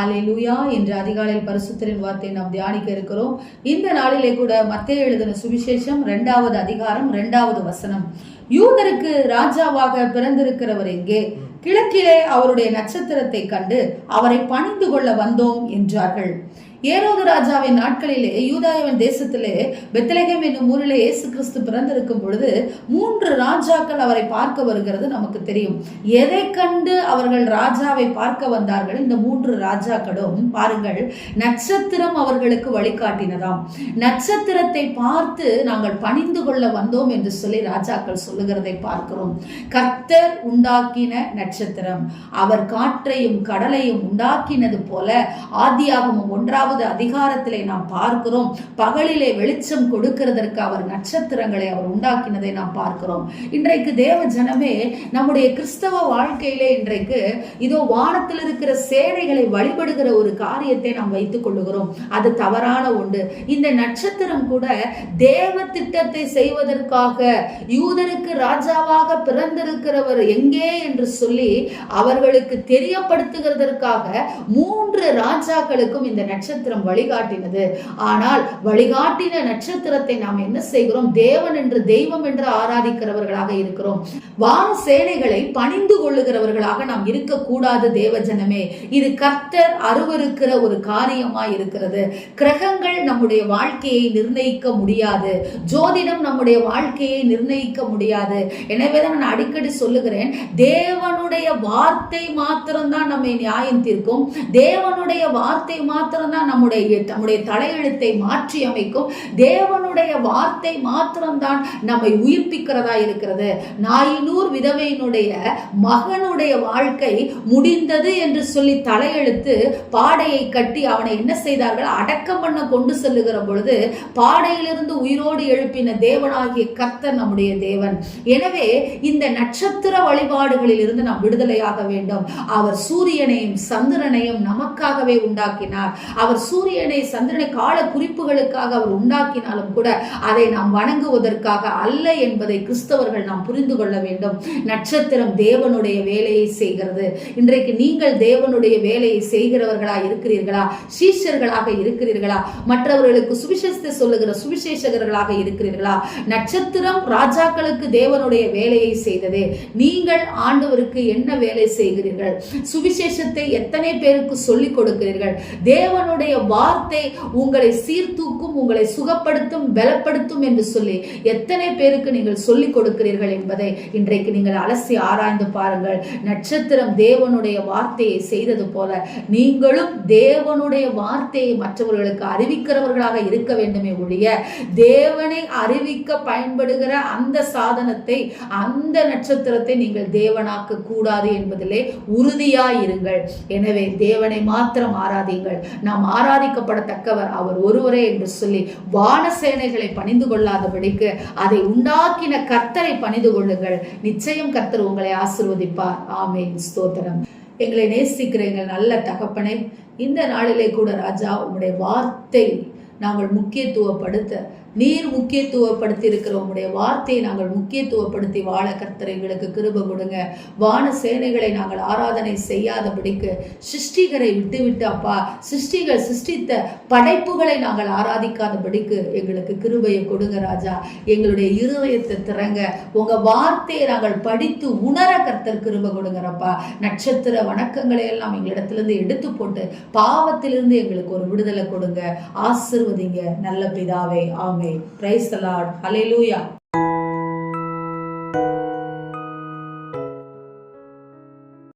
ஹalleluya என்ற அதிகாலையில் பரிசுத்தரின் வார்த்தையை நாம் தியானிக்க இருக்கிறோம். இந்த நாளிலே கூட மத்திய எழுதின சுவிசேஷம் இரண்டாவது அதிகாரம் இரண்டாவது வசனம். யூதருக்கு ராஜாவாக பிறந்திருக்கிறவர் எங்கே? கிழக்கிலே அவருடைய நட்சத்திரத்தை கண்டு அவரை பணிந்து கொள்ள வந்தோம் என்றார்கள். ஏரோது ராஜாவின் நாட்களிலே யூதாயவன் தேசத்திலே பெத்தலகம் என்னும் ஊரிலே இயேசு கிறிஸ்து பிறந்திருக்கும் பொழுது மூன்று ராஜாக்கள் அவரை பார்க்க வருகிறது நமக்கு தெரியும். எதை கண்டு அவர்கள் ராஜாவை பார்க்க வந்தார்கள்? இந்த மூன்று ராஜாக்களும் பாருங்கள் நட்சத்திரம் அவர்களுக்கு வழிகாட்டினதாம். நட்சத்திரத்தை பார்த்து நாங்கள் பணிந்து கொள்ள வந்தோம் என்று சொல்லி ராஜாக்கள் சொல்லுகிறதை பார்க்கிறோம். கர்த்தர் உண்டாக்கின நட்சத்திரம். அவர் காற்றையும் கடலையும் உண்டாக்கினது போல ஆதியாகமும் ஒன்றாவது அதிகாரத்திலே நாம் பார்க்கிறோம். பகலிலே வெளிச்சம் கொடுக்கிறதற்கு அவர் நட்சத்திரங்களை அவர் உண்டாக்கினதை நாம் பார்க்கிறோம். இன்றைக்கு தேவ ஜனமே நம்முடைய கிறிஸ்தவ வாழ்க்கையிலே இன்றைக்கு இதோ வானத்தில் இருக்கிற சேனைகளை வழிபடுகிற ஒரு காரியத்தை நாம் வைத்துக் கொள்ளுகிறோம். அது தவறான ஒன்று. இந்த நட்சத்திரம் கூட தேவ திட்டத்தை செய்வதற்காக யூதருக்கு ராஜாவாக பிறந்திருக்கிறவர் எங்கே என்று சொல்லி அவர்களுக்கு தெரியப்படுத்துகிறதற்காக மூன்று ராஜாக்களுக்கும் இந்த நட்சத்திரம் நட்சத்திரம் வழிகாட்டினது. ஆனால் வழிகாட்டின நட்சத்திரத்தை நாம் என்ன செய்கிறோம்? தேவன் என்று தெய்வம் என்று ஆராதிக்கிறவர்களாக இருக்கிறோம். வான சேனைகளை பணிந்து கொள்ளுகிறவர்களாக நாம் இருக்கக்கூடாது தேவஜனமே. இது கர்த்தர் அருவருக்கிற ஒரு காரியமா இருக்கிறது. கிரகங்கள் நம்முடைய வாழ்க்கையை நிர்ணயிக்க முடியாது. ஜோதிடம் நம்முடைய வாழ்க்கையை நிர்ணயிக்க முடியாது. எனவே தான் நான் அடிக்கடி சொல்லுகிறேன் தேவனுடைய வார்த்தை மாத்திரம்தான் நம்மை நியாயம் தீர்க்கும். தேவனுடைய வார்த்தை மாத்திரம்தான் நம்முடைய நம்முடைய தலையெழுத்தை மாற்றி அமைக்கும். தேவனுடைய வார்த்தை மாத்திரம்தான் நம்மை உயிர்ப்பிக்கிறதா இருக்கிறது. நாயினூர் விதவையினுடைய மகனுடைய வாழ்க்கை முடிந்தது என்று சொல்லி தலையெழுத்து பாடையை கட்டி அவனை என்ன செய்தார்கள்? அடக்கம் பண்ண கொண்டு செல்லுகிற பொழுது பாடையிலிருந்து உயிரோடு எழுப்பின தேவனாகிய கர்த்தர் நம்முடைய தேவன். எனவே இந்த நட்சத்திர வழிபாடுகளில் இருந்து நாம் விடுதலையாக வேண்டும். அவர் சூரியனையும் சந்திரனையும் நமக்காகவே உண்டாக்கினார். அவர் சூரியனை சந்திரனை கால குறிப்புகளுக்காக அவர் உண்டாக்கினாலும் கூட அதை நாம் வணங்குவதற்காக அல்ல என்பதை கிறிஸ்தவர்கள் நாம் புரிந்து கொள்ள வேண்டும். நட்சத்திரம் தேவனுடைய வேலையை செய்கிறது. இன்றைக்கு நீங்கள் தேவனுடைய வேலையை செய்கிறவர்களா இருக்கிறீர்களா? சீஷர்களாக இருக்கிறீர்களா? மற்றவர்களுக்கு சுவிசேஷத்தை சொல்லுகிற சுவிசேஷகர்களாக இருக்கிறீர்களா? நட்சத்திரம் ராஜாக்களுக்கு தேவனுடைய வேலையை செய்தது. நீங்கள் ஆண்டவருக்கு என்ன வேலை செய்கிறீர்கள்? சுவிசேஷத்தை எத்தனை பேருக்கு சொல்லிக் கொடுக்கிறீர்கள்? தேவனுடைய வார்த்தை உங்களை சீர்தூக்கும் உங்களை சுகப்படுத்தும் பலப்படுத்தும் என்று சொல்லி எத்தனை பேருக்கு நீங்கள் சொல்லிக் கொடுக்கிறீர்கள் என்பதை இன்றைக்கு நீங்கள் அலசி ஆராய்ந்து பாருங்கள். நட்சத்திரம் தேவனுடைய வார்த்தையை செய்தது போல நீங்களும் தேவனுடைய வார்த்தையை மற்றவர்களுக்கு அறிவிக்கிறவர்களாக இருக்க வேண்டுமே ஒழிய தேவனை அறிவிக்க பயன்படுகிற அந்த சாதனத்தை அந்த நட்சத்திரத்தை நீங்கள் தேவனாக்க கூடாது என்பதிலே உறுதியாயிருங்கள். எனவே தேவனை மாத்திரம் ஆராதிங்கள். நாம் ஆராதிக்கப்படத்தக்கவர் அவர் ஒருவரே என்று சொல்லி வான சேனைகளை பணிந்து கொள்ளாதபடிக்கு அதை உண்டாக்கின கர்த்தரை பணிந்து கொள்ளுங்கள். நிச்சயம் கர்த்தர் உங்களை ஆசிர்வதிப்பார். ஆமேன். ஸ்தோத்திரம். எங்களை நேசிக்கிற எங்கள் நல்ல தகப்பனை இந்த நாளிலே கூட ராஜா உங்களுடைய வார்த்தை நாங்கள் முக்கியத்துவப்படுத்த நீர் முக்கியத்துவப்படுத்தி இருக்கிற உங்களுடைய வார்த்தையை நாங்கள் முக்கியத்துவப்படுத்தி வாழ கர்த்தர் எங்களுக்கு கிருப கொடுங்க. வான சேனைகளை நாங்கள் ஆராதனை செய்யாதபடிக்கு சிருஷ்டிகரை விட்டுவிட்டு அப்பா சிருஷ்டிகள் சிருஷ்டித்த படைப்புகளை நாங்கள் ஆராதிக்காதபடிக்கு எங்களுக்கு கிருபையை கொடுங்க ராஜா. எங்களுடைய இருதயத்தை திறங்க உங்க வார்த்தையை நாங்கள் படித்து உணர கர்த்தர் கிருப கொடுங்கறப்பா நட்சத்திர வணக்கங்களை எல்லாம் எங்களிடத்திலிருந்து எடுத்து போட்டு பாவத்திலிருந்து எங்களுக்கு ஒரு விடுதலை கொடுங்க. ஆசீர்வதிங்க நல்ல பிதாவே ஆமே பிரைஸ் தலாட் ஹலே லூயா